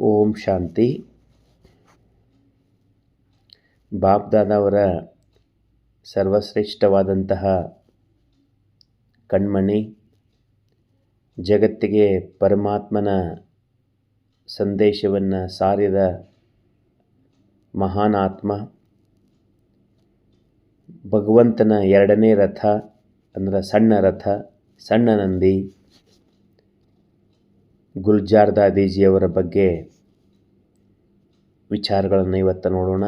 ಓಂ ಶಾಂತಿ. ಬಾಬ್ದಾದವರ ಸರ್ವಶ್ರೇಷ್ಠವಾದಂತಹ ಕಣ್ಮಣಿ, ಜಗತ್ತಿಗೆ ಪರಮಾತ್ಮನ ಸಂದೇಶವನ್ನು ಸಾರಿದ ಮಹಾನ್ ಆತ್ಮ ಭಗವಂತನ ಎರಡನೇ ರಥ, ಅಂದ್ರೆ ಸಣ್ಣ ರಥ, ಸಣ್ಣ ನಂದಿ ಗುಲ್ಜಾರ್ ದಾದೀಜಿಯವರ ಬಗ್ಗೆ ವಿಚಾರಗಳನ್ನು ಇವತ್ತು ನೋಡೋಣ.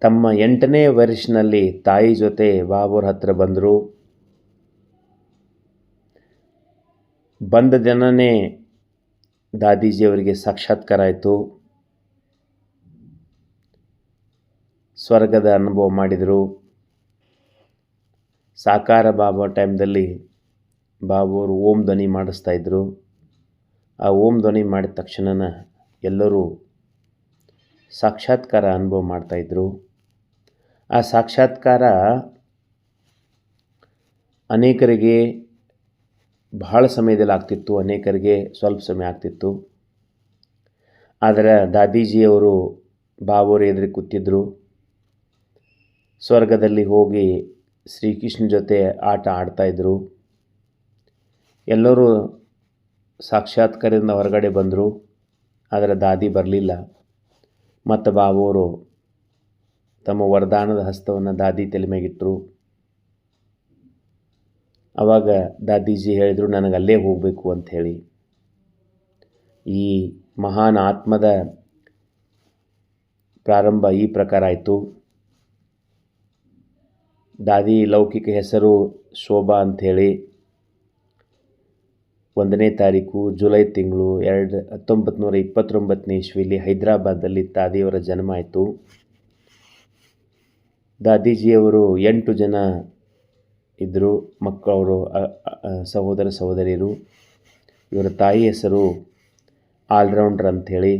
ತಮ್ಮ ಎಂಟನೇ ವರ್ಷನಲ್ಲಿ ತಾಯಿ ಜೊತೆ ಬಾಬುರ ಹತ್ರ ಬಂದರು. ಬಂದ ದಿನನೇ ದಾದೀಜಿಯವರಿಗೆ ಸಾಕ್ಷಾತ್ಕಾರ ಆಯಿತು. ಸ್ವರ್ಗದ ಅನುಭವ ಮಾಡಿದರು. ಸಾಕಾರ ಬಾಬಾ ಟೈಮ್ದಲ್ಲಿ ಬಾಬುವರು ಓಂ ಧ್ವನಿ ಮಾಡಿಸ್ತಾ ಇದ್ದರು ಆ ಓಂ ಧ್ವನಿ ಮಾಡಿದ ತಕ್ಷಣನ ಎಲ್ಲರೂ ಸಾಕ್ಷಾತ್ಕಾರ ಅನುಭವ ಮಾಡ್ತಾಯಿದ್ರು ಆ ಸಾಕ್ಷಾತ್ಕಾರ ಅನೇಕರಿಗೆ ಬಹಳ ಸಮಯದಲ್ಲಿ ಆಗ್ತಿತ್ತು, ಅನೇಕರಿಗೆ ಸ್ವಲ್ಪ ಸಮಯ ಆಗ್ತಿತ್ತು. ಆದರೆ ದಾದೀಜಿಯವರು ಬಾಬೋರು ಎದುರಿಗೆ ಕೂತಿದ್ದರು ಸ್ವರ್ಗದಲ್ಲಿ ಹೋಗಿ ಶ್ರೀಕೃಷ್ಣ ಜೊತೆ ಆಟ ಆಡ್ತಾಯಿದ್ರು ಎಲ್ಲರೂ ಸಾಕ್ಷಾತ್ಕಾರದಿಂದ ಹೊರಗಡೆ ಬಂದರು, ಆದರೆ ದಾದಿ ಬರಲಿಲ್ಲ. ಮತ್ತು ಬಾಬುವರು ತಮ್ಮ ವರದಾನದ ಹಸ್ತವನ್ನು ದಾದಿ ತಲೆ ಮೇಗಿಟ್ಟರು ಆವಾಗ ದಾದೀಜಿ ಹೇಳಿದರು, ನನಗೆ ಅಲ್ಲೇ ಹೋಗಬೇಕು ಅಂಥೇಳಿ ಈ ಮಹಾನ್ ಆತ್ಮದ ಪ್ರಾರಂಭ ಈ ಪ್ರಕಾರ ಆಯಿತು. ದಾದಿ ಲೌಕಿಕ ಹೆಸರು ಶೋಭಾ ಅಂಥೇಳಿ ಒಂದನೇ ತಾರೀಕು ಜುಲೈ ತಿಂಗಳು ಎರಡು ಹತ್ತೊಂಬತ್ತು ನೂರ ಇಪ್ಪತ್ತೊಂಬತ್ತನೇ ಇಸ್ವಿಯಲ್ಲಿ ಹೈದರಾಬಾದಲ್ಲಿ ದಾದಿಯವರ ಜನ್ಮ ಆಯಿತು. ದಾದೀಜಿಯವರು ಎಂಟು ಜನ ಇದ್ದರು ಮಕ್ಕಳವರು ಸಹೋದರ ಸಹೋದರಿಯರು. ಇವರ ತಾಯಿ ಹೆಸರು ಆಲ್ರೌಂಡರ್ ಅಂಥೇಳಿ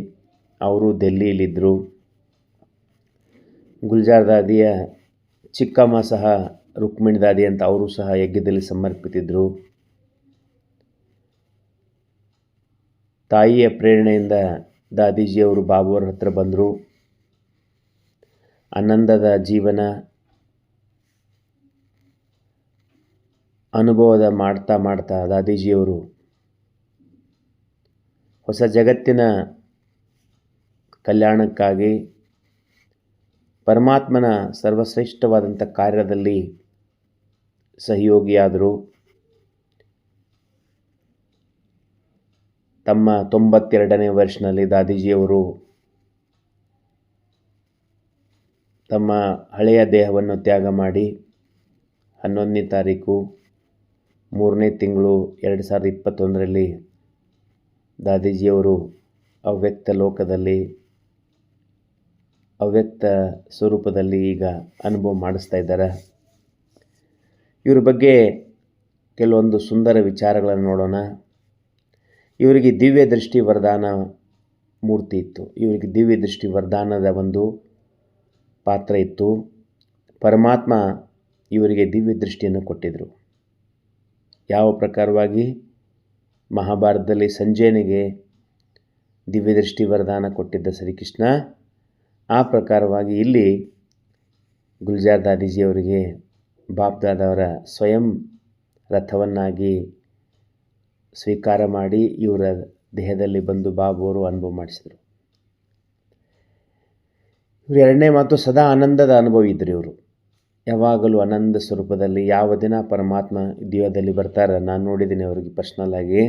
ಅವರು ದೆಲ್ಲಿಯಲ್ಲಿದ್ದರು ಗುಲ್ಜಾರ್ ದಾದಿಯ ಚಿಕ್ಕಮ್ಮ ಸಹ ರುಕ್ಮಿಣಿ ದಾದಿ ಅಂತ ಅವರು ಸಹ ಯಜ್ಞದಲ್ಲಿ ಸಮರ್ಪಿತಿದ್ದರು ತಾಯಿಯ ಪ್ರೇರಣೆಯಿಂದ ದಾದೀಜಿಯವರು ಬಾಬುವರ ಹತ್ರ ಬಂದರು. ಆನಂದದ ಜೀವನ, ಅನುಭವದ ಮಾಡ್ತಾ ಮಾಡ್ತಾ ದಾದೀಜಿಯವರು ಹೊಸ ಜಗತ್ತಿನ ಕಲ್ಯಾಣಕ್ಕಾಗಿ ಪರಮಾತ್ಮನ ಸರ್ವಶ್ರೇಷ್ಠವಾದಂಥ ಕಾರ್ಯದಲ್ಲಿ ಸಹಯೋಗಿಯಾದರು. ತಮ್ಮ ತೊಂಬತ್ತೆರಡನೇ ವರ್ಷನಲ್ಲಿ ದಾದೀಜಿಯವರು ತಮ್ಮ ಹಳೆಯ ದೇಹವನ್ನು ತ್ಯಾಗ ಮಾಡಿ ಹನ್ನೊಂದನೇ ತಾರೀಕು ಮೂರನೇ ತಿಂಗಳು ಎರಡು ಸಾವಿರದ ಇಪ್ಪತ್ತೊಂದರಲ್ಲಿ ದಾದೀಜಿಯವರು ಅವ್ಯಕ್ತ ಲೋಕದಲ್ಲಿ, ಅವ್ಯಕ್ತ ಸ್ವರೂಪದಲ್ಲಿ ಈಗ ಅನುಭವ ಮಾಡಿಸ್ತಾ ಇದ್ದಾರೆ. ಇವ್ರ ಬಗ್ಗೆ ಕೆಲವೊಂದು ಸುಂದರ ವಿಚಾರಗಳನ್ನು ನೋಡೋಣ. ಇವರಿಗೆ ದಿವ್ಯ ದೃಷ್ಟಿ ವರದಾನ ಮೂರ್ತಿ ಇತ್ತು. ಇವರಿಗೆ ದಿವ್ಯ ದೃಷ್ಟಿ ವರದಾನದ ಒಂದು ಪಾತ್ರ ಇತ್ತು. ಪರಮಾತ್ಮ ಇವರಿಗೆ ದಿವ್ಯ ದೃಷ್ಟಿಯನ್ನು ಕೊಟ್ಟಿದ್ದರು ಯಾವ ಪ್ರಕಾರವಾಗಿ? ಮಹಾಭಾರತದಲ್ಲಿ ಸಂಜಯನಿಗೆ ದಿವ್ಯ ದೃಷ್ಟಿ ವರದಾನ ಕೊಟ್ಟಿದ್ದ ಶ್ರೀಕೃಷ್ಣ, ಆ ಪ್ರಕಾರವಾಗಿ ಇಲ್ಲಿ ಗುಲ್ಜಾರ್ ದಾದೀಜಿಯವರಿಗೆ ಬಾಪ್ದಾದವರ ಸ್ವಯಂ ರಥವನ್ನಾಗಿ ಸ್ವೀಕಾರ ಮಾಡಿ ಇವರ ದೇಹದಲ್ಲಿ ಬಂದು ಬಾಬುವರು ಅನುಭವ ಮಾಡಿಸಿದರು. ಇವರು ಎರಡನೇ ಮಾತು, ಸದಾ ಆನಂದದ ಅನುಭವ ಇದ್ದರು ಇವರು. ಯಾವಾಗಲೂ ಆನಂದ ಸ್ವರೂಪದಲ್ಲಿ ಯಾವ ದಿನ ಪರಮಾತ್ಮ ದೇಹದಲ್ಲಿ ಬರ್ತಾರೆ ನಾನು ನೋಡಿದ್ದೀನಿ ಅವರಿಗೆ ಪರ್ಸ್ನಲ್ಲಾಗಿ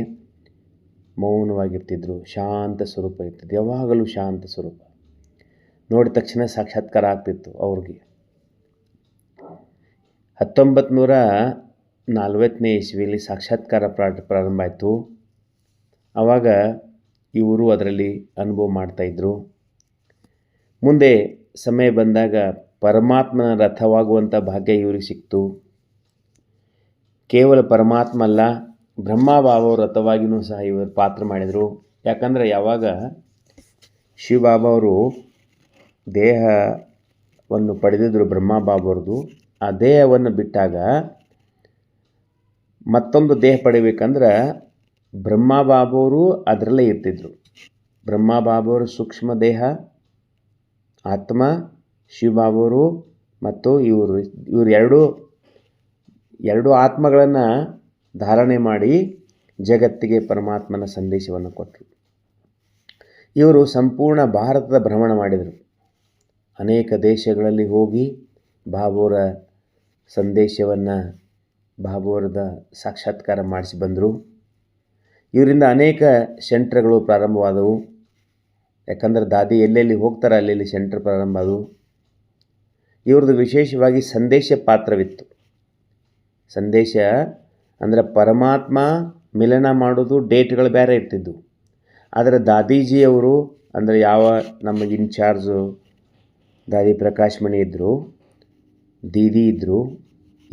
ಮೌನವಾಗಿರ್ತಿದ್ರು, ಶಾಂತ ಸ್ವರೂಪ ಇರ್ತಿದ್ದು ಯಾವಾಗಲೂ ಶಾಂತ ಸ್ವರೂಪ. ನೋಡಿದ ತಕ್ಷಣ ಸಾಕ್ಷಾತ್ಕಾರ ಆಗ್ತಿತ್ತು ಅವ್ರಿಗೆ. ಹತ್ತೊಂಬತ್ತು ನೂರ ನಲ್ವತ್ತನೇ ಇಸ್ವಿಯಲ್ಲಿ ಸಾಕ್ಷಾತ್ಕಾರ ಪ್ರಾರಂಭ ಆಯಿತು. ಆವಾಗ ಇವರು ಅದರಲ್ಲಿ ಅನುಭವ ಮಾಡ್ತಾಯಿದ್ರು ಮುಂದೆ ಸಮಯ ಬಂದಾಗ ಪರಮಾತ್ಮನ ರಥವಾಗುವಂಥ ಭಾಗ್ಯ ಇವ್ರಿಗೆ ಸಿಕ್ತು. ಕೇವಲ ಪರಮಾತ್ಮ ಅಲ್ಲ ಬ್ರಹ್ಮಬಾಬಾ ರಥವಾಗಿಯೂ ಸಹ ಇವರು ಪಾತ್ರ ಮಾಡಿದರು. ಯಾಕಂದರೆ ಯಾವಾಗ ಶಿವಬಾಬಾ ಅವರು ದೇಹವನ್ನು ಪಡೆದಿದ್ದರು ಬ್ರಹ್ಮಬಾಬಾವ್ರದ್ದು ಆ ದೇಹವನ್ನು ಬಿಟ್ಟಾಗ ಮತ್ತೊಂದು ದೇಹ ಪಡಿಬೇಕಂದ್ರೆ ಬ್ರಹ್ಮ ಬಾಬುವರು ಅದರಲ್ಲೇ ಇರ್ತಿದ್ರು. ಬ್ರಹ್ಮ ಬಾಬುವರು ಸೂಕ್ಷ್ಮ ದೇಹ, ಆತ್ಮ, ಶಿವಬಾಬುವರು ಮತ್ತು ಇವರು. ಇವರು ಎರಡೂ, ಎರಡು ಆತ್ಮಗಳನ್ನು ಧಾರಣೆ ಮಾಡಿ ಜಗತ್ತಿಗೆ ಪರಮಾತ್ಮನ ಸಂದೇಶವನ್ನು ಕೊಟ್ಟರು ಇವರು ಸಂಪೂರ್ಣ ಭಾರತದ ಭ್ರಮಣ ಮಾಡಿದರು. ಅನೇಕ ದೇಶಗಳಲ್ಲಿ ಹೋಗಿ ಬಾಬೋರ ಸಂದೇಶವನ್ನು ಬಾಬುವರದ ಸಾಕ್ಷಾತ್ಕಾರ ಮಾಡಿಸಿ ಬಂದರು. ಇವರಿಂದ ಅನೇಕ ಸೆಂಟ್ರ್ಗಳು ಪ್ರಾರಂಭವಾದವು. ಯಾಕಂದರೆ ದಾದಿ ಎಲ್ಲೆಲ್ಲಿ ಹೋಗ್ತಾರೆ ಅಲ್ಲೆಲ್ಲಿ ಸೆಂಟ್ರ್ ಪ್ರಾರಂಭ ಆದವು. ಇವ್ರದ್ದು ವಿಶೇಷವಾಗಿ ಸಂದೇಶ ಪಾತ್ರವಿತ್ತು. ಸಂದೇಶ ಅಂದರೆ ಪರಮಾತ್ಮ ಮಿಲನ ಮಾಡೋದು, ಡೇಟ್ಗಳು ಬೇರೆ ಇರ್ತಿದ್ವು. ಆದರೆ ದಾದೀಜಿಯವರು ಅಂದರೆ ಯಾವ ನಮಗೆ ಇನ್ಚಾರ್ಜು ದಾದಿ ಪ್ರಕಾಶ್ ಮಣಿ ಇದ್ದರು ದೀದಿ ಇದ್ದರು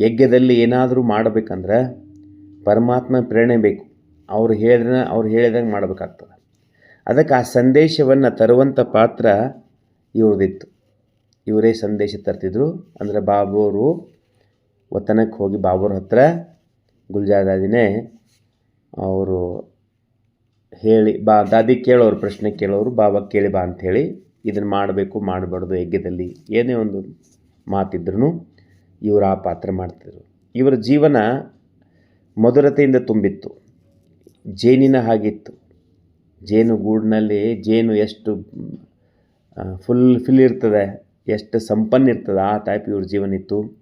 ಯಜ್ಞದಲ್ಲಿ ಏನಾದರೂ ಮಾಡಬೇಕಂದ್ರೆ ಪರಮಾತ್ಮ ಪ್ರೇರಣೆ ಬೇಕು. ಅವ್ರು ಹೇಳಿದ್ರೆ ಅವ್ರು ಹೇಳಿದಂಗೆ ಮಾಡಬೇಕಾಗ್ತದೆ. ಅದಕ್ಕೆ ಆ ಸಂದೇಶವನ್ನು ತರುವಂಥ ಪಾತ್ರ ಇವ್ರದ್ದಿತ್ತು. ಇವರೇ ಸಂದೇಶ ತರ್ತಿದ್ರು. ಅಂದರೆ ಬಾಬೋರು ಒತ್ತನಕ್ಕೆ ಹೋಗಿ ಬಾಬುರ ಹತ್ರ ಗುಲ್ಜಾದಾದಿನೇ ಅವರು ಹೇಳಿ, ಬಾ ದಾದಿ ಕೇಳೋರು, ಪ್ರಶ್ನೆ ಕೇಳೋರು, ಬಾಬಾ ಕೇಳಿ ಬಾ ಅಂಥೇಳಿ ಇದನ್ನು ಮಾಡಬೇಕು, ಮಾಡಬಾರ್ದು ಯಜ್ಞದಲ್ಲಿ. ಏನೇ ಒಂದು ಮಾತಿದ್ರೂ ಇವರು ಆ ಪಾತ್ರ ಮಾಡ್ತಿದ್ರು. ಇವರ ಜೀವನ ಮಧುರತೆಯಿಂದ ತುಂಬಿತ್ತು. ಜೇನಿನ ಹಾಗಿತ್ತು. ಜೇನು ಗೂಡಿನಲ್ಲಿ ಜೇನು ಎಷ್ಟು ಫುಲ್ ಫಿಲ್ ಇರ್ತದೆ, ಎಷ್ಟು ಸಂಪನ್ನ ಇರ್ತದೆ, ಆ ಟೈಪ್ ಇವ್ರ ಜೀವನ ಇತ್ತು.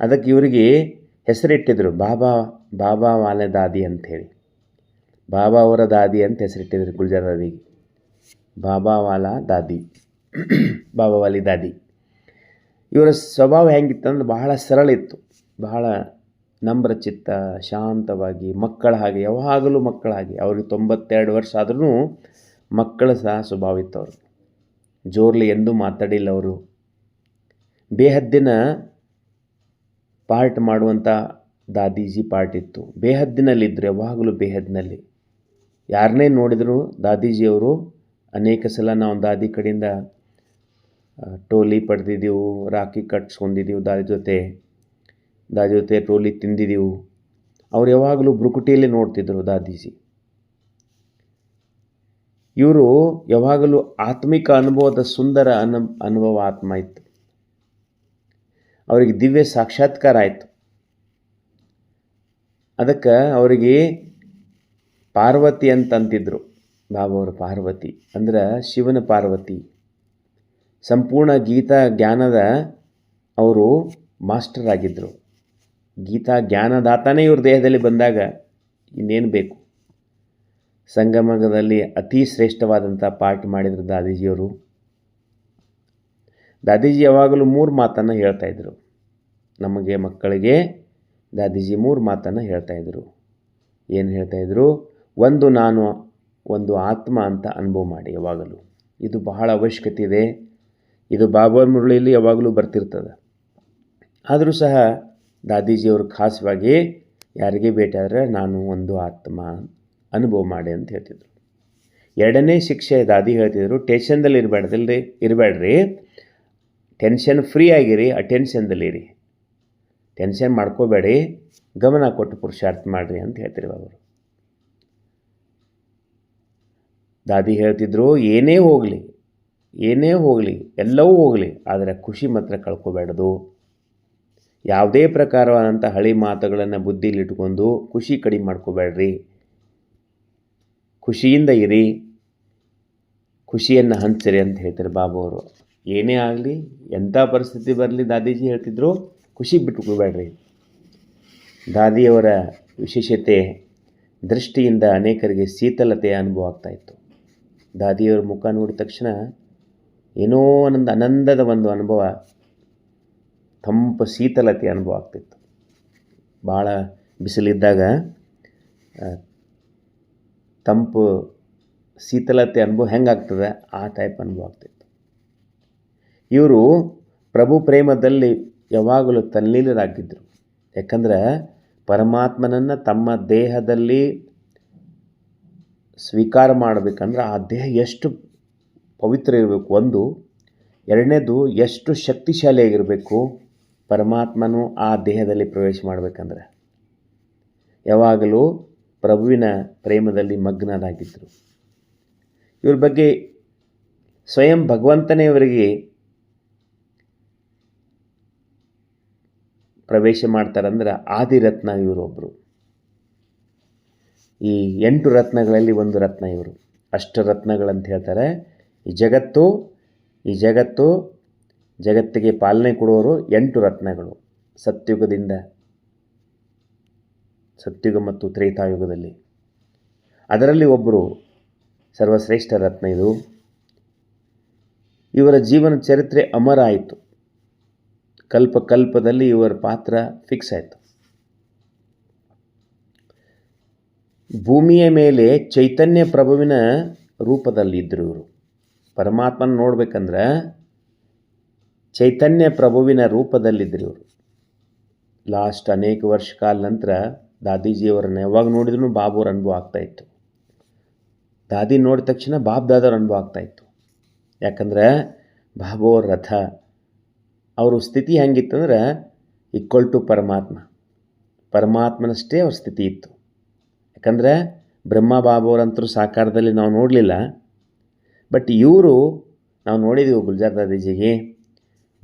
ಅದಕ್ಕೆ ಇವರಿಗೆ ಹೆಸರಿಟ್ಟಿದ್ರು, ಬಾಬಾ ಬಾಬಾ ವಾಲೆ ದಾದಿ ಅಂಥೇಳಿ. ಬಾಬಾ ಅವರ ದಾದಿ ಅಂತ ಹೆಸರಿಟ್ಟಿದ್ರು ಗುಲ್ಜಾರ್ ದಾದಿಗೆ. ಬಾಬಾ ವಾಲಾ ದಾದಿ. ಬಾಬಾ ವಾಲಿ ದಾದಿ. ಇವರ ಸ್ವಭಾವ ಹೆಂಗಿತ್ತಂದ್ರೆ ಬಹಳ ಸರಳ ಇತ್ತು. ಬಹಳ ನಮ್ರಚಿತ್ತ ಶಾಂತವಾಗಿ, ಮಕ್ಕಳ ಹಾಗೆ, ಯಾವಾಗಲೂ ಮಕ್ಕಳ ಹಾಗೆ. ಅವ್ರಿಗೆ ತೊಂಬತ್ತೆರಡು ವರ್ಷ ಆದ್ರೂ ಮಕ್ಕಳ ಸಹ ಸ್ವಭಾವ ಇತ್ತು ಅವರು ಜೋರ್ಲಿ ಎಂದೂ ಮಾತಾಡಿಲ್ಲ ಅವರು. ಬೇಹದ್ದಿನ ಪಾರ್ಟ್ ಮಾಡುವಂಥ ದಾದೀಜಿ ಪಾರ್ಟ್ ಇತ್ತು. ಬೇಹದ್ದಿನಲ್ಲಿದ್ದರು, ಯಾವಾಗಲೂ ಬೇಹದ್ದಿನಲ್ಲಿ. ಯಾರನ್ನೇ ನೋಡಿದರೂ ದಾದೀಜಿಯವರು ಅನೇಕ ಸಲ ನಾವು ದಾದಿ ಕಡೆಯಿಂದ ಟೋಲಿ ಪಡೆದಿದ್ದೆವು ರಾಕಿ ಕಟ್ಸ್ಕೊಂಡಿದ್ದೆವು ದಾರಿ ಜೊತೆ ದಾದಿ ಜೊತೆ ಟೋಲಿ ತಿಂದಿದ್ದೆವು ಅವ್ರು ಯಾವಾಗಲೂ ಬ್ರುಕುಟಿಯಲ್ಲಿ ನೋಡ್ತಿದ್ದರು ದಾದೀಜಿ. ಇವರು ಯಾವಾಗಲೂ ಆತ್ಮಿಕ ಅನುಭವದ ಸುಂದರ ಅನು, ಅನುಭವ ಆತ್ಮ ಇತ್ತು. ಅವರಿಗೆ ದಿವ್ಯ ಸಾಕ್ಷಾತ್ಕಾರ ಆಯಿತು. ಅದಕ್ಕೆ ಅವರಿಗೆ ಪಾರ್ವತಿ ಅಂತಂತಿದ್ರು. ಬಾಬಾ ಅವರು ಪಾರ್ವತಿ. ಅಂದ್ರೆ ಶಿವನ ಪಾರ್ವತಿ. ಸಂಪೂರ್ಣ ಗೀತಾ ಜ್ಞಾನದ ಅವರು ಮಾಸ್ಟರ್ ಆಗಿದ್ದರು ಗೀತಾ ಜ್ಞಾನದಾತನೇ ಇವ್ರ ದೇಹದಲ್ಲಿ ಬಂದಾಗ ಇನ್ನೇನು ಬೇಕು? ಸಂಗಮದಲ್ಲಿ ಅತಿ ಶ್ರೇಷ್ಠವಾದಂಥ ಪಾಠ ಮಾಡಿದರು ದಾದೀಜಿಯವರು. ದಾದೀಜಿ ಯಾವಾಗಲೂ ಮೂರು ಮಾತನ್ನು ಹೇಳ್ತಾಯಿದ್ರು ನಮಗೆ ಮಕ್ಕಳಿಗೆ ದಾದೀಜಿ ಮೂರು ಮಾತನ್ನು ಹೇಳ್ತಾಯಿದ್ರು ಏನು ಹೇಳ್ತಾಯಿದ್ರು ಒಂದು ನಾನು, ಒಂದು ಆತ್ಮ ಅಂತ ಅನುಭವ ಮಾಡಿ ಯಾವಾಗಲೂ. ಇದು ಬಹಳ ಅವಶ್ಯಕತೆ ಇದೆ. ಇದು ಬಾಬರ್ ಮುರಳಿಯಲ್ಲಿ ಯಾವಾಗಲೂ ಬರ್ತಿರ್ತದೆ. ಆದರೂ ಸಹ ದಾದೀಜಿಯವರು ಖಾಸವಾಗಿ ಯಾರಿಗೆ ಭೇಟಿಯಾದರೆ ನಾನು ಒಂದು ಆತ್ಮ ಅನುಭವ ಮಾಡಿ ಅಂತ ಹೇಳ್ತಿದ್ರು. ಎರಡನೇ ಶಿಕ್ಷೆ ದಾದಿ ಹೇಳ್ತಿದ್ರು, ಟೆನ್ಷನ್ದಲ್ಲಿ ಇರಬೇಡ್ದಲ್ರಿ, ಇರಬೇಡ್ರಿ. ಟೆನ್ಷನ್ ಫ್ರೀ ಆಗಿರಿ ಅಟೆನ್ಷನ್ದಲ್ಲಿರಿ ಟೆನ್ಷನ್ ಮಾಡ್ಕೋಬೇಡಿ, ಗಮನ ಕೊಟ್ಟು ಪುರುಷಾರ್ಥ ಮಾಡಿರಿ ಅಂತ ಹೇಳ್ತಿರು ಅವರು. ದಾದಿ ಹೇಳ್ತಿದ್ರು, ಏನೇ ಹೋಗಲಿ ಏನೇ ಹೋಗಲಿ, ಎಲ್ಲವೂ ಹೋಗಲಿ, ಆದರೆ ಖುಷಿ ಮಾತ್ರ ಕಳ್ಕೊಬೇಡದು. ಯಾವುದೇ ಪ್ರಕಾರವಾದಂಥ ಹಳಿ ಮಾತುಗಳನ್ನು ಬುದ್ಧಿಲಿಟ್ಕೊಂಡು ಖುಷಿ ಕಡಿಮೆ ಮಾಡ್ಕೋಬೇಡ್ರಿ. ಖುಷಿಯಿಂದ ಇರಿ. ಖುಷಿಯನ್ನು ಹಂಚಿರಿ ಅಂತ ಹೇಳ್ತಾರೆ ಬಾಬು ಅವರು. ಏನೇ ಆಗಲಿ, ಎಂಥ ಪರಿಸ್ಥಿತಿ ಬರಲಿ ದಾದೀಜಿ ಹೇಳ್ತಿದ್ರು, ಖುಷಿ ಬಿಟ್ಕೋಬೇಡ್ರಿ. ದಾದಿಯವರ ವಿಶೇಷತೆ, ದೃಷ್ಟಿಯಿಂದ ಅನೇಕರಿಗೆ ಶೀತಲತೆಯ ಅನುಭವ ಆಗ್ತಾಯಿತ್ತು ದಾದಿಯವರ ಮುಖ ನೋಡಿದ ತಕ್ಷಣ ಏನೋ ಒಂದು ಆನಂದದ ಒಂದು ಅನುಭವ, ತಂಪು ಶೀತಲತೆ ಅನುಭವ ಆಗ್ತಿತ್ತು. ಭಾಳ ಬಿಸಿಲಿದ್ದಾಗ ತಂಪು ಶೀತಲತೆ ಅನುಭವ ಹೆಂಗಾಗ್ತದೆ? ಆ ಟೈಪ್ ಅನುಭವ ಆಗ್ತಿತ್ತು. ಇವರು ಪ್ರಭು ಪ್ರೇಮದಲ್ಲಿ ಯಾವಾಗಲೂ ತಲ್ಲೀಲರಾಗಿದ್ದರು ಯಾಕಂದ್ರೆ ಪರಮಾತ್ಮನನ್ನು ತಮ್ಮ ದೇಹದಲ್ಲಿ ಸ್ವೀಕಾರ ಮಾಡಬೇಕಂದ್ರೆ ಆ ದೇಹ ಎಷ್ಟು ಪವಿತ್ರ ಇರಬೇಕು. ಒಂದು, ಎರಡನೇದು, ಎಷ್ಟು ಶಕ್ತಿಶಾಲಿಯಾಗಿರಬೇಕು ಪರಮಾತ್ಮನು ಆ ದೇಹದಲ್ಲಿ ಪ್ರವೇಶ ಮಾಡಬೇಕಂದ್ರೆ. ಯಾವಾಗಲೂ ಪ್ರಭುವಿನ ಪ್ರೇಮದಲ್ಲಿ ಮಗ್ನರಾಗಿದ್ದರು ಇವ್ರ ಬಗ್ಗೆ ಸ್ವಯಂ ಭಗವಂತನೇ ಇವರಿಗೆ ಪ್ರವೇಶ ಮಾಡ್ತಾರಂದ್ರೆ ಆದಿರತ್ನ ಇವರೊಬ್ಬರು ಈ ಎಂಟು ರತ್ನಗಳಲ್ಲಿ ಒಂದು ರತ್ನ ಇವರು. ಅಷ್ಟರತ್ನಗಳಂತ ಹೇಳ್ತಾರೆ. ಈ ಜಗತ್ತು ಈ ಜಗತ್ತು ಜಗತ್ತಿಗೆ ಪಾಲನೆ ಕೊಡುವರು ಎಂಟು ರತ್ನಗಳು. ಸತ್ಯುಗದಿಂದ, ಸತ್ಯುಗ ಮತ್ತು ತ್ರೇತಾಯುಗದಲ್ಲಿ. ಅದರಲ್ಲಿ ಒಬ್ಬರು ಸರ್ವಶ್ರೇಷ್ಠ ರತ್ನ ಇದು. ಇವರ ಜೀವನ ಚರಿತ್ರೆ ಅಮರ ಆಯಿತು ಕಲ್ಪ ಕಲ್ಪದಲ್ಲಿ ಇವರ ಪಾತ್ರ ಫಿಕ್ಸ್ ಆಯಿತು. ಭೂಮಿಯ ಮೇಲೆ ಚೈತನ್ಯ ಪ್ರಭುವಿನ ರೂಪದಲ್ಲಿ ಇದ್ದರು ಇವರು. ಪರಮಾತ್ಮನ ನೋಡ್ಬೇಕಂದ್ರೆ ಚೈತನ್ಯ ಪ್ರಭುವಿನ ರೂಪದಲ್ಲಿದ್ದರು ಇವರು. ಲಾಸ್ಟ್ ಅನೇಕ ವರ್ಷ ಕಾಲ ನಂತರ ದಾದೀಜಿಯವರನ್ನು ಯಾವಾಗ ನೋಡಿದ್ರು ಬಾಬುವ್ರ ಅನುಭವ ಆಗ್ತಾಯಿತ್ತು ದಾದಿ ನೋಡಿದ ತಕ್ಷಣ ಬಾಬ್ ದಾದವ್ರ ಅನುಭವ ಆಗ್ತಾಯಿತ್ತು ಯಾಕಂದ್ರೆ ಬಾಬುವ್ರ ರಥ, ಅವರು ಸ್ಥಿತಿ ಹೆಂಗಿತ್ತಂದ್ರೆ ಈಕ್ವಲ್ ಟು ಪರಮಾತ್ಮ. ಪರಮಾತ್ಮನಷ್ಟೇ ಅವ್ರ ಸ್ಥಿತಿ ಇತ್ತು. ಯಾಕಂದರೆ ಬ್ರಹ್ಮ ಬಾಬುವರಂತರೂ ಸಾಕಾರದಲ್ಲಿ ನಾವು ನೋಡಲಿಲ್ಲ. ಬಟ್ ಇವರು, ನಾವು ನೋಡಿದೆವು ಗುಲ್ಜಾರ್ ದಾದೀಜಿಗೆ.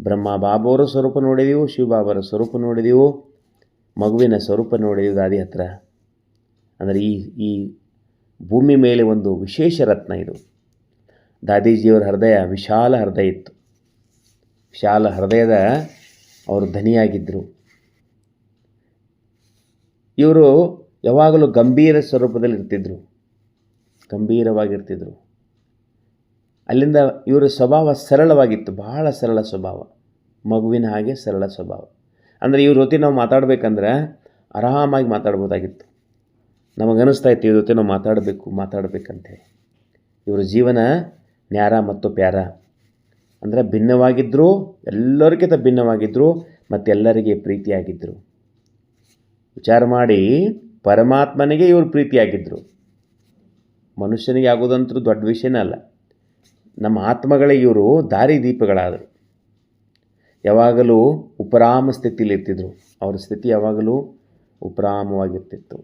ಬ್ರಹ್ಮ ಬಾಬುವರ ಸ್ವರೂಪ ನೋಡಿದೆವು ಶಿವಬಾಬರ ಸ್ವರೂಪ ನೋಡಿದೆವು, ಮಗುವಿನ ಸ್ವರೂಪ ನೋಡಿದೆವು ದಾದಿ ಹತ್ರ. ಅಂದರೆ ಈ ಈ ಭೂಮಿ ಮೇಲೆ ಒಂದು ವಿಶೇಷ ರತ್ನ ಇದು. ದಾದೀಜಿಯವರ ಹೃದಯ ವಿಶಾಲ ಹೃದಯ ಇತ್ತು. ವಿಶಾಲ ಹೃದಯದ ಅವರು ಧನಿಯಾಗಿದ್ದರು ಇವರು ಯಾವಾಗಲೂ ಗಂಭೀರ ಸ್ವರೂಪದಲ್ಲಿ ಇರ್ತಿದ್ರು ಗಂಭೀರವಾಗಿರ್ತಿದ್ರು. ಅಲ್ಲಿಂದ ಇವರ ಸ್ವಭಾವ ಸರಳವಾಗಿತ್ತು, ಬಹಳ ಸರಳ ಸ್ವಭಾವ. ಮಗುವಿನ ಹಾಗೆ ಸರಳ ಸ್ವಭಾವ. ಅಂದರೆ ಇವ್ರ ಜೊತೆ ನಾವು ಮಾತಾಡಬೇಕಂದ್ರೆ ಆರಾಮಾಗಿ ಮಾತಾಡ್ಬೋದಾಗಿತ್ತು. ನಮಗನ್ನಿಸ್ತಾ ಇತ್ತು ಇವ್ರ ಜೊತೆ ನಾವು ಮಾತಾಡಬೇಕು ಮಾತಾಡಬೇಕಂತೇಳಿ ಇವರ ಜೀವನ ನ್ಯಾರ ಮತ್ತು ಪ್ಯಾರ. ಅಂದರೆ ಭಿನ್ನವಾಗಿದ್ದರು ಎಲ್ಲರಿಗಿಂತ ಭಿನ್ನವಾಗಿದ್ದರು ಮತ್ತೆಲ್ಲರಿಗೆ ಪ್ರೀತಿಯಾಗಿದ್ದರು ವಿಚಾರ ಮಾಡಿ, ಪರಮಾತ್ಮನಿಗೆ ಇವರು ಪ್ರೀತಿಯಾಗಿದ್ದರು ಮನುಷ್ಯನಿಗೆ ಆಗೋದಂತೂ ದೊಡ್ಡ ವಿಷಯನೇ ಅಲ್ಲ. ನಮ್ಮ ಆತ್ಮಗಳೇ ಇವರು ದಾರಿದೀಪಗಳಾದರು. ಯಾವಾಗಲೂ ಉಪರಾಮ ಸ್ಥಿತಿಯಲ್ಲಿ ಇರ್ತಿದ್ರು. ಅವ್ರ ಸ್ಥಿತಿ ಯಾವಾಗಲೂ ಉಪರಾಮವಾಗಿರ್ತಿತ್ತು.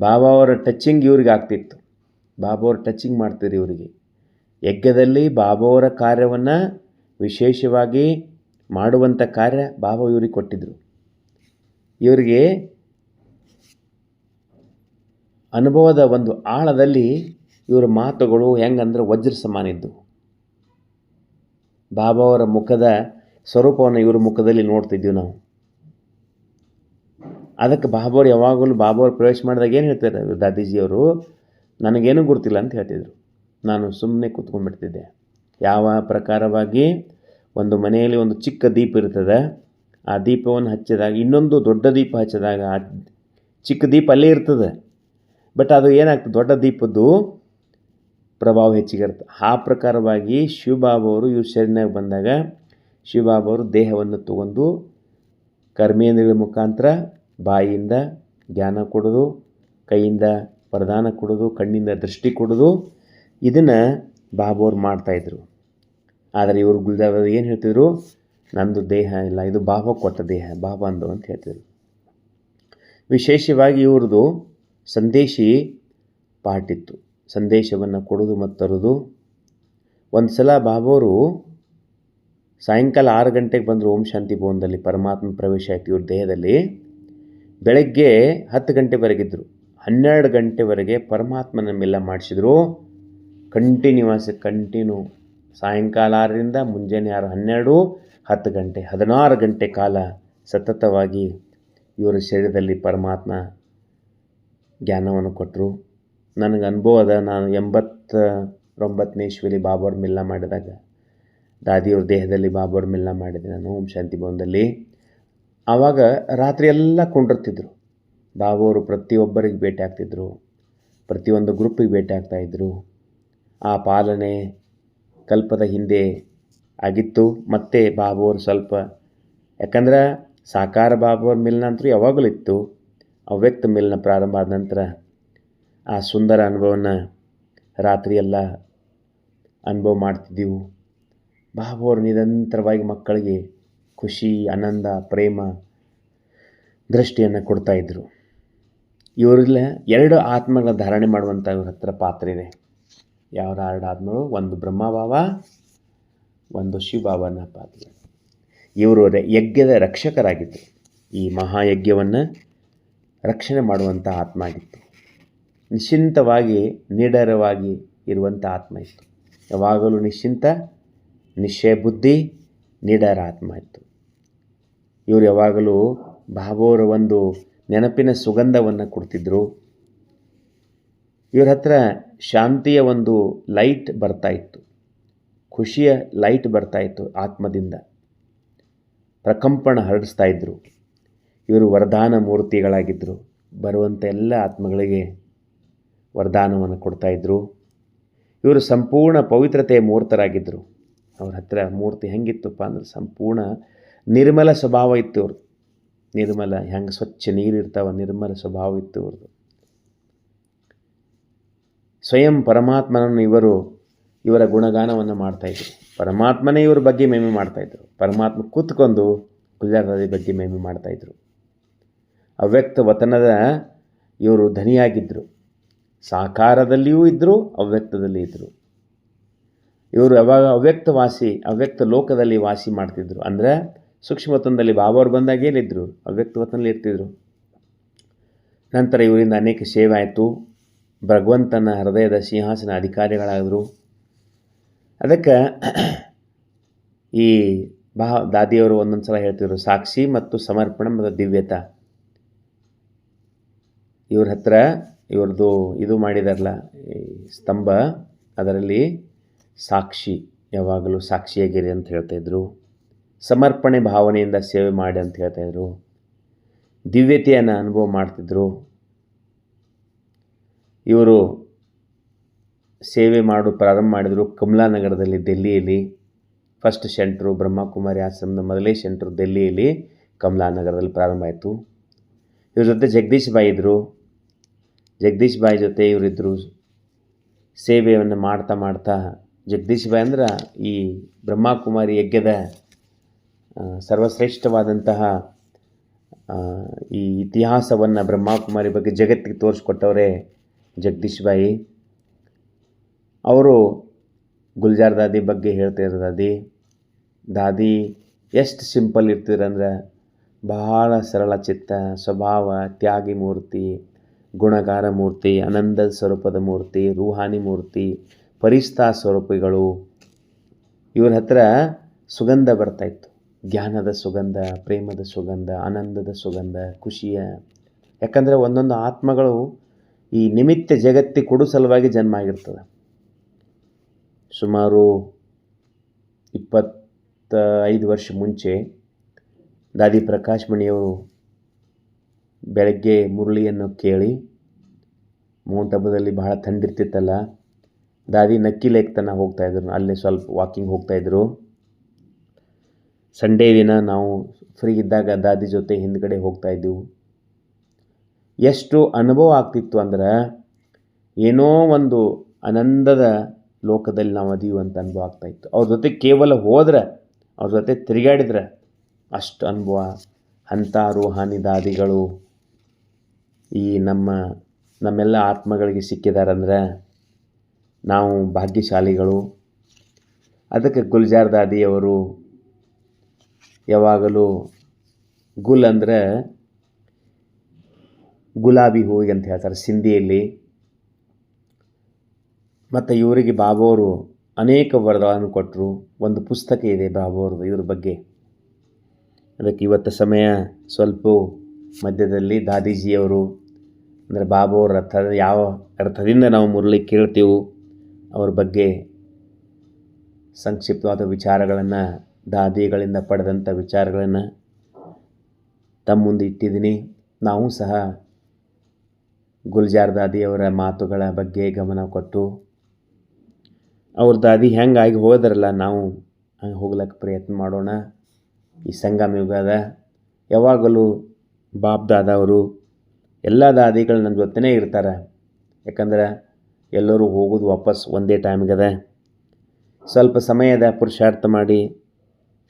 ಬಾಬಾ ಅವರ ಟಚ್ಚಿಂಗ್ ಇವ್ರಿಗೆ ಆಗ್ತಿತ್ತು. ಬಾಬಾ ಅವ್ರ ಟಚ್ಚಿಂಗ್ ಮಾಡ್ತಿದ್ರು ಇವರಿಗೆ. ಯಜ್ಞದಲ್ಲಿ ಬಾಬಾವರ ಕಾರ್ಯವನ್ನು ವಿಶೇಷವಾಗಿ ಮಾಡುವಂಥ ಕಾರ್ಯ ಬಾಬಾ ಇವ್ರಿಗೆ ಕೊಟ್ಟಿದ್ದರು ಇವರಿಗೆ ಅನುಭವದ ಒಂದು ಆಳದಲ್ಲಿ ಇವರ ಮಾತುಗಳು ಹೆಂಗಂದ್ರೆ ವಜ್ರ ಸಮಾನ ಇದ್ದು ಬಾಬಾವರ ಮುಖದ ಸ್ವರೂಪವನ್ನು ಇವರ ಮುಖದಲ್ಲಿ ನೋಡ್ತಿದ್ದೀವಿ ನಾವು. ಅದಕ್ಕೆ ಬಾಬಾವ್ರು ಯಾವಾಗಲೂ ಬಾಬಾವ್ರು ಪ್ರವೇಶ ಮಾಡಿದಾಗ ಏನು ಹೇಳ್ತಾರೆ ದಾದೀಜಿಯವರು? ನನಗೇನು ಗುರ್ತಿಲ್ಲ ಅಂತ ಹೇಳ್ತಿದ್ರು. ನಾನು ಸುಮ್ಮನೆ ಕೂತ್ಕೊಂಡ್ಬಿಡ್ತಿದ್ದೆ. ಯಾವ ಪ್ರಕಾರವಾಗಿ ಒಂದು ಮನೆಯಲ್ಲಿ ಒಂದು ಚಿಕ್ಕ ದೀಪ ಇರ್ತದೆ, ಆ ದೀಪವನ್ನು ಹಚ್ಚಿದಾಗ, ಇನ್ನೊಂದು ದೊಡ್ಡ ದೀಪ ಹಚ್ಚಿದಾಗ ಚಿಕ್ಕ ದೀಪ ಅಲ್ಲೇ ಇರ್ತದೆ. ಬಟ್ ಅದು ಏನಾಗ್ತದೆ, ದೊಡ್ಡ ದೀಪದ್ದು ಪ್ರಭಾವ ಹೆಚ್ಚಿಗಿರುತ್ತೆ ಆ ಪ್ರಕಾರವಾಗಿ ಶಿವಬಾಬವರು ಇವ್ರ ಶರೀರಿನಾಗ ಬಂದಾಗ ಶಿವಬಾಬವರು ದೇಹವನ್ನು ತಗೊಂಡು ಕರ್ಮೇಂದ್ರಗಳ ಮುಖಾಂತರ ಬಾಯಿಯಿಂದ ಜ್ಞಾನ ಕೊಡೋದು, ಕೈಯಿಂದ ವರದಾನ ಕೊಡೋದು, ಕಣ್ಣಿಂದ ದೃಷ್ಟಿ ಕೊಡೋದು, ಇದನ್ನು ಬಾಬು ಅವ್ರು ಮಾಡ್ತಾಯಿದ್ರು ಆದರೆ ಇವರು ಗುಲ್ದಾರ್ ಏನು ಹೇಳ್ತಿದ್ರು? ನಂದು ದೇಹ ಇಲ್ಲ, ಇದು ಬಾಬಾ ಕೊಟ್ಟ ದೇಹ ಬಾಬಾಂದು ಅಂತ ಹೇಳ್ತಿದ್ರು. ವಿಶೇಷವಾಗಿ ಇವ್ರದ್ದು ಸಂದೇಶಿ ಪಾಟಿತ್ತು ಸಂದೇಶವನ್ನು ಕೊಡೋದು ಮತ್ತು ತರೋದು. ಒಂದು ಸಲ ಬಾಬೋರು ಸಾಯಂಕಾಲ ಆರು ಗಂಟೆಗೆ ಬಂದರು ಓಂ ಶಾಂತಿ ಭವನದಲ್ಲಿ ಪರಮಾತ್ಮ ಪ್ರವೇಶ ಆಯ್ತು ಇವ್ರ ದೇಹದಲ್ಲಿ. ಬೆಳಗ್ಗೆ ಹತ್ತು ಗಂಟೆವರೆಗಿದ್ದರು ಹನ್ನೆರಡು ಗಂಟೆವರೆಗೆ ಪರಮಾತ್ಮನ ನಮ್ಮೆಲ್ಲ ಮಾಡಿಸಿದ್ರು. ಕಂಟಿನ್ಯೂಸ್ ಕಂಟಿನ್ಯೂ ಸಾಯಂಕಾಲ ಆರರಿಂದ ಮುಂಜಾನೆ ಆರು ಹನ್ನೆರಡು ಹತ್ತು ಗಂಟೆ ಹದಿನಾರು ಗಂಟೆ ಕಾಲ ಸತತವಾಗಿ ಇವರ ಶರೀರದಲ್ಲಿ ಪರಮಾತ್ಮ ಜ್ಞಾನವನ್ನು ಕೊಟ್ಟರು ನನಗೆ ಅನುಭವ ಅದ, ನಾನು ಎಂಬತ್ತೊಂಬತ್ತನೇ ಇಸ್ವಿಲಿ ಬಾಬರ್ ಮಿಲ್ಲ ಮಾಡಿದಾಗ, ದಾದಿಯವ್ರ ದೇಹದಲ್ಲಿ ಬಾಬರ್ ಮಿಲ್ಲ ಮಾಡಿದೆ, ನಾನು ಓಂ ಶಾಂತಿ ಭವನದಲ್ಲಿ. ಆವಾಗ ರಾತ್ರಿ ಎಲ್ಲ ಕೊಂಡಿರ್ತಿದ್ರು. ಬಾಬವರು ಪ್ರತಿಯೊಬ್ಬರಿಗೆ ಭೇಟಿ ಆಗ್ತಿದ್ರು, ಪ್ರತಿಯೊಂದು ಗ್ರೂಪಿಗೆ ಭೇಟಿ ಆಗ್ತಾಯಿದ್ರು ಆ ಪಾಲನೆ ಕಲ್ಪದ ಹಿಂದೆ ಆಗಿತ್ತು. ಮತ್ತು ಬಾಬುವರು ಸ್ವಲ್ಪ, ಯಾಕಂದ್ರೆ ಸಾಕಾರ ಬಾಬುವ್ರ ಮಿಲ್ನ ಅಂತೂ ಯಾವಾಗಲೂ ಇತ್ತು. ಅವ್ಯಕ್ತ ಮಿಲ್ನ ಪ್ರಾರಂಭ ಆದ ನಂತರ ಆ ಸುಂದರ ಅನುಭವನ ರಾತ್ರಿ ಎಲ್ಲ ಅನುಭವ ಮಾಡ್ತಿದ್ದೆವು. ಬಾಬುವರು ನಿರಂತರವಾಗಿ ಮಕ್ಕಳಿಗೆ ಖುಷಿ, ಆನಂದ, ಪ್ರೇಮ, ದೃಷ್ಟಿಯನ್ನು ಕೊಡ್ತಾಯಿದ್ರು ಇವರೆಲ್ಲ ಎರಡು ಆತ್ಮಗಳ ಧಾರಣೆ ಮಾಡುವಂಥ ಇವ್ರ ಹತ್ರ ಪಾತ್ರ ಇದೆ. ಯಾವ ಎರಡು ಆತ್ಮಗಳು? ಒಂದು ಬ್ರಹ್ಮಭಾವ ಒಂದು ಶಿವಭಾವನ ಪಾತ್ರ. ಇವರು ಯಜ್ಞದ ರಕ್ಷಕರಾಗಿದ್ದರು ಈ ಮಹಾಯಜ್ಞವನ್ನು ರಕ್ಷಣೆ ಮಾಡುವಂಥ ಆತ್ಮ ಆಗಿತ್ತು. ನಿಶ್ಚಿಂತವಾಗಿ, ನಿಡರವಾಗಿ ಇರುವಂಥ ಆತ್ಮ ಇತ್ತು ಯಾವಾಗಲೂ ನಿಶ್ಚಿಂತ, ನಿಶ್ಚಯ ಬುದ್ಧಿ, ನಿಡರ ಆತ್ಮ ಇತ್ತು ಇವರು ಯಾವಾಗಲೂ ಬಾಬೋರ ಒಂದು ನೆನಪಿನ ಸುಗಂಧವನ್ನು ಕೊಡ್ತಿದ್ರು. ಇವ್ರ ಹತ್ರ ಶಾಂತಿಯ ಒಂದು ಲೈಟ್ ಬರ್ತಾ ಇತ್ತು. ಖುಷಿಯ ಲೈಟ್ ಬರ್ತಾ ಇತ್ತು ಆತ್ಮದಿಂದ. ಪ್ರಕಂಪಣ ಹರಡಿಸ್ತಾ ಇದ್ದರು ಇವರು ವರದಾನ ಮೂರ್ತಿಗಳಾಗಿದ್ದರು ಬರುವಂಥ ಎಲ್ಲ ಆತ್ಮಗಳಿಗೆ ವರದಾನವನ್ನು ಕೊಡ್ತಾ ಇದ್ದರು ಇವರು ಸಂಪೂರ್ಣ ಪವಿತ್ರತೆಯ ಮೂರ್ತರಾಗಿದ್ದರು ಅವ್ರ ಹತ್ತಿರ ಮೂರ್ತಿ ಹೆಂಗಿತ್ತಪ್ಪ ಅಂದ್ರೆ ಸಂಪೂರ್ಣ ನಿರ್ಮಲ ಸ್ವಭಾವ ಇತ್ತು ಅವ್ರದ್ದು ನಿರ್ಮಲ, ಹೆಂಗೆ ಸ್ವಚ್ಛ ನೀರು ಇರ್ತಾವ, ನಿರ್ಮಲ ಸ್ವಭಾವ ಇತ್ತು ಅವ್ರದ್ದು ಸ್ವಯಂ ಪರಮಾತ್ಮನನ್ನು ಇವರು, ಇವರ ಗುಣಗಾನವನ್ನು ಮಾಡ್ತಾಯಿದ್ರು ಪರಮಾತ್ಮನೇ ಇವ್ರ ಬಗ್ಗೆ ಮೇಮೆ ಮಾಡ್ತಾಯಿದ್ರು ಪರಮಾತ್ಮ ಕೂತ್ಕೊಂಡು ಗುಲ್ಜಾರದಾದಿ ಬಗ್ಗೆ ಮೇಮೆ ಮಾಡ್ತಾಯಿದ್ರು ಅವ್ಯಕ್ತ ವತನದ ಇವರು ಧನಿಯಾಗಿದ್ದರು ಸಾಕಾರದಲ್ಲಿಯೂ ಇದ್ದರು, ಅವ್ಯಕ್ತದಲ್ಲಿ ಇದ್ದರು. ಇವರು ಯಾವಾಗ ಅವ್ಯಕ್ತ ವಾಸಿ ಅವ್ಯಕ್ತ ಲೋಕದಲ್ಲಿ ವಾಸಿ ಮಾಡ್ತಿದ್ರು ಅಂದರೆ ಸೂಕ್ಷ್ಮವತನದಲ್ಲಿ ಬಾಬಾವ್ರು ಬಂದಾಗ ಏನಿದ್ರು? ಅವ್ಯಕ್ತವತನಲ್ಲಿ ಇರ್ತಿದ್ರು. ನಂತರ ಇವರಿಂದ ಅನೇಕ ಸೇವೆ ಆಯಿತು. ಭಗವಂತನ ಹೃದಯದ ಸಿಂಹಾಸನ ಅಧಿಕಾರಿಗಳಾದರು. ಅದಕ್ಕೆ ಈ ಬಾ ದಾದಿಯವರು ಒಂದೊಂದು ಸಲ ಹೇಳ್ತಿದ್ರು, ಸಾಕ್ಷಿ ಮತ್ತು ಸಮರ್ಪಣ ಮತ್ತು ದಿವ್ಯತ. ಇವ್ರ ಹತ್ರ ಇವ್ರದ್ದು ಇದು ಮಾಡಿದಾರಲ್ಲ ಈ ಸ್ತಂಭ. ಅದರಲ್ಲಿ ಸಾಕ್ಷಿ, ಯಾವಾಗಲೂ ಸಾಕ್ಷಿಯಾಗಿರಿ ಅಂತ ಹೇಳ್ತಾಯಿದ್ರು ಸಮರ್ಪಣೆ ಭಾವನೆಯಿಂದ ಸೇವೆ ಮಾಡಿ ಅಂತ ಹೇಳ್ತಾಯಿದ್ರು ದಿವ್ಯತೆಯನ್ನು ಅನುಭವ ಮಾಡ್ತಿದ್ರು. ಇವರು ಸೇವೆ ಮಾಡು, ಪ್ರಾರಂಭ ಮಾಡಿದರು ಕಮಲಾನಗರದಲ್ಲಿ, ದೆಲ್ಲಿಯಲ್ಲಿ. ಫಸ್ಟ್ ಸೆಂಟ್ರು ಬ್ರಹ್ಮಕುಮಾರಿ ಆಶ್ರಮದ ಮೊದಲೇ ಸೆಂಟ್ರು ದೆಲ್ಲಿಯಲ್ಲಿ ಕಮಲಾನಗರದಲ್ಲಿ ಪ್ರಾರಂಭ ಆಯಿತು. ಇವ್ರ ಜೊತೆ ಜಗದೀಶ್ ಬಾಯಿ ಇದ್ದರು ಜಗದೀಶ್ ಬಾಯಿ ಜೊತೆ ಇವರಿದ್ದರು ಸೇವೆಯನ್ನು ಮಾಡ್ತಾ ಮಾಡ್ತಾ, ಜಗದೀಶ್ ಬಾಯಿ ಅಂದ್ರೆ ಈ ಬ್ರಹ್ಮಕುಮಾರಿ ಯಜ್ಞದ ಸರ್ವಶ್ರೇಷ್ಠವಾದಂತಹ ಈ ಇತಿಹಾಸವನ್ನು ಬ್ರಹ್ಮಕುಮಾರಿ ಬಗ್ಗೆ ಜಗತ್ತಿಗೆ ತೋರಿಸ್ಕೊಟ್ಟವರೇ ಜಗದೀಶ್ ಬಾಯಿ. ಅವರು ಗುಲ್ಜಾರ್ ದಾದಿ ಬಗ್ಗೆ ಹೇಳ್ತಿದ್ರು ದಾದಿ. ದಾದಿ, ಎಷ್ಟು ಸಿಂಪಲ್ ಇರ್ತಿದ್ರಂದ್ರೆ ಬಹಳ ಸರಳ ಚಿತ್ತ, ಸ್ವಭಾವ, ತ್ಯಾಗಿ ಮೂರ್ತಿ ಗುಣಗಾರ ಮೂರ್ತಿ ಆನಂದ ಸ್ವರೂಪದ ಮೂರ್ತಿ, ರೂಹಾನಿ ಮೂರ್ತಿ, ಪರಿಸ್ಥಾ ಸ್ವರೂಪಿಗಳು. ಇವ್ರ ಹತ್ರ ಸುಗಂಧ ಬರ್ತಾಯಿತ್ತು ಜ್ಞಾನದ ಸುಗಂಧ, ಪ್ರೇಮದ ಸುಗಂಧ, ಆನಂದದ ಸುಗಂಧ, ಖುಷಿಯ. ಯಾಕಂದರೆ ಒಂದೊಂದು ಆತ್ಮಗಳು ಈ ನಿಮಿತ್ತ ಜಗತ್ತಿ ಕೊಡು ಸಲುವಾಗಿ ಜನ್ಮ ಆಗಿರ್ತದೆ. ಸುಮಾರು ಇಪ್ಪತ್ತ ಐದು ವರ್ಷ ಮುಂಚೆ ದಾದಿ ಪ್ರಕಾಶ್ ಮಣಿಯವರು ಬೆಳಗ್ಗೆ ಮುರಳಿಯನ್ನು ಕೇಳಿ, ಮೌಂಟ್ ಹಬ್ಬದಲ್ಲಿ ಬಹಳ ಥಂಡಿರ್ತಿತ್ತಲ್ಲ ದಾದಿ ನಕ್ಕಿ ಲೇಕ್ ತನಕ ಹೋಗ್ತಾಯಿದ್ರು ಅಲ್ಲೇ ಸ್ವಲ್ಪ ವಾಕಿಂಗ್ ಹೋಗ್ತಾಯಿದ್ರು ಸಂಡೇ ದಿನ ನಾವು ಫ್ರೀ ಇದ್ದಾಗ ದಾದಿ ಜೊತೆ ಹಿಂದ್ಗಡೆ ಹೋಗ್ತಾಯಿದ್ದೆವು ಎಷ್ಟು ಅನುಭವ ಆಗ್ತಿತ್ತು ಅಂದ್ರೆ, ಏನೋ ಒಂದು ಆನಂದದ ಲೋಕದಲ್ಲಿ ನಾವು ಅದೀವಂತ ಅಂತ ಅನುಭವ ಆಗ್ತಾಯಿತ್ತು ಅವ್ರ ಜೊತೆ ಕೇವಲ ಹೋದ್ರೆ, ಅವ್ರ ಜೊತೆ ತಿರುಗಾಡಿದ್ರೆ ಅಷ್ಟು ಅನುಭವ. ಅಂಥ ರೂಹಾನಿ ದಾದಿಗಳು ಈ ನಮ್ಮ, ನಮ್ಮೆಲ್ಲ ಆತ್ಮಗಳಿಗೆ ಸಿಕ್ಕಿದಾರಂದ್ರೆ ನಾವು ಭಾಗ್ಯಶಾಲಿಗಳು. ಅದಕ್ಕೆ ಗುಲ್ಜಾರ್ ದಾದಿಯವರು ಯಾವಾಗಲೂ ಗುಲ್ ಅಂದರೆ ಗುಲಾಬಿ ಹೂವಿಗೆ ಅಂತ ಹೇಳ್ತಾರೆ ಸಿಂಧಿಯಲ್ಲಿ. ಮತ್ತು ಇವರಿಗೆ ಬಾಬಾವರು ಅನೇಕ ವರದಾನ ಕೊಟ್ಟರು. ಒಂದು ಪುಸ್ತಕ ಇದೆ ಬಾಬಾವ್ರದ್ದು ಇವ್ರ ಬಗ್ಗೆ. ಅದಕ್ಕೆ ಇವತ್ತು ಸಮಯ ಸ್ವಲ್ಪ ಮಧ್ಯದಲ್ಲಿ ದಾದೀಜಿಯವರು, ಅಂದರೆ ಅವ್ರ ಅರ್ಥ, ಯಾವ ಅರ್ಥದಿಂದ ನಾವು ಮುರಳಿ ಕೇಳ್ತೀವೋ ಅವ್ರ ಬಗ್ಗೆ ಸಂಕ್ಷಿಪ್ತವಾದ ವಿಚಾರಗಳನ್ನು, ದಾದಿಗಳಿಂದ ಪಡೆದಂಥ ವಿಚಾರಗಳನ್ನು ತಮ್ಮ ಮುಂದೆ ಇಟ್ಟಿದ್ದೀನಿ. ನಾವು ಸಹ ಗುಲ್ಜಾರ್ ದಾದಿಯವರ ಮಾತುಗಳ ಬಗ್ಗೆ ಗಮನ ಕೊಟ್ಟು, ಅವ್ರ ದಾದಿ ಹೆಂಗಾಗಿ ಹೋದ್ರಲ್ಲ, ನಾವು ಹಂಗೆ ಹೋಗ್ಲಿಕ್ಕೆ ಪ್ರಯತ್ನ ಮಾಡೋಣ. ಈ ಸಂಗಮ ಯುಗದ ಯಾವಾಗಲೂ ಬಾಪ್ ದಾದವರು ಎಲ್ಲ ದಾದಿಗಳು ನನ್ನ ಜೊತೆನೇ ಇರ್ತಾರೆ. ಯಾಕಂದ್ರೆ ಎಲ್ಲರೂ ಹೋಗೋದು ವಾಪಸ್ ಒಂದೇ ಟೈಮ್ಗದ ಸ್ವಲ್ಪ ಸಮಯದ ಪುರುಷಾರ್ಥ ಮಾಡಿ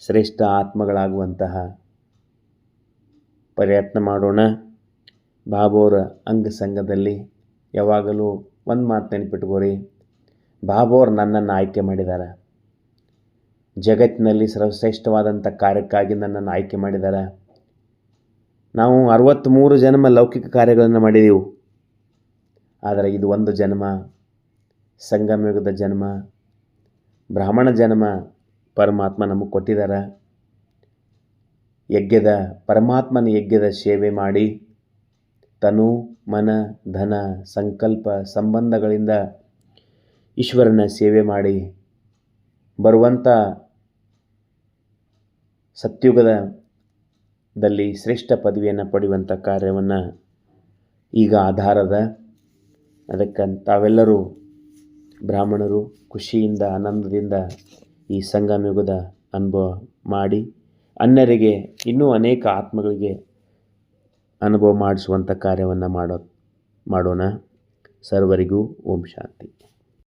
ಶ್ರೇಷ್ಠ ಆತ್ಮಗಳಾಗುವಂತಹ ಪ್ರಯತ್ನ ಮಾಡೋಣ. ಬಾಬೋರ ಅಂಗಸಂಗದಲ್ಲಿ ಯಾವಾಗಲೂ ಒಂದು ಮಾತು ನೆನಪಿಟ್ಕೋರಿ. ಬಾಬೋರ್ ನನ್ನನ್ನು ಆಯ್ಕೆ ಮಾಡಿದ್ದಾರೆ ಜಗತ್ತಿನಲ್ಲಿ ಸರ್ವಶ್ರೇಷ್ಠವಾದಂಥ ಕಾರ್ಯಕ್ಕಾಗಿ ನನ್ನನ್ನು ಆಯ್ಕೆ ಮಾಡಿದ್ದಾರೆ ನಾವು ಅರವತ್ತ್ಮೂರು ಜನ್ಮ ಲೌಕಿಕ ಕಾರ್ಯಗಳನ್ನು ಮಾಡಿದೆವು. ಆದರೆ ಇದು ಒಂದು ಜನ್ಮ, ಸಂಗಮಯುಗದ ಜನ್ಮ, ಬ್ರಾಹ್ಮಣ ಜನ್ಮ, ಪರಮಾತ್ಮ ನಮಗೆ ಕೊಟ್ಟಿದ್ದಾರೆ ಯಜ್ಞದ, ಪರಮಾತ್ಮನ ಯಜ್ಞದ ಸೇವೆ ಮಾಡಿ ತನು ಮನ, ಧನ, ಸಂಕಲ್ಪ, ಸಂಬಂಧಗಳಿಂದ ಈಶ್ವರನ ಸೇವೆ ಮಾಡಿ ಬರುವಂಥ ಸತ್ಯುಗದ ದಲ್ಲಿ ಶ್ರೇಷ್ಠ ಪದವಿಯನ್ನು ಪಡೆಯುವಂಥ ಕಾರ್ಯವನ್ನು ಈಗ ಆಧಾರದ ಅದಕ್ಕೆ ತಾವೆಲ್ಲರೂ ಬ್ರಾಹ್ಮಣರು ಖುಷಿಯಿಂದ, ಆನಂದದಿಂದ ಈ ಸಂಗಮಯುಗದ ಅನುಭವ ಮಾಡಿ, ಅನ್ಯರಿಗೆ ಇನ್ನೂ ಅನೇಕ ಆತ್ಮಗಳಿಗೆ ಅನುಭವ ಮಾಡಿಸುವಂಥ ಕಾರ್ಯವನ್ನು ಮಾಡೋ, ಮಾಡೋಣ. ಸರ್ವರಿಗೂ ಓಂ ಶಾಂತಿ.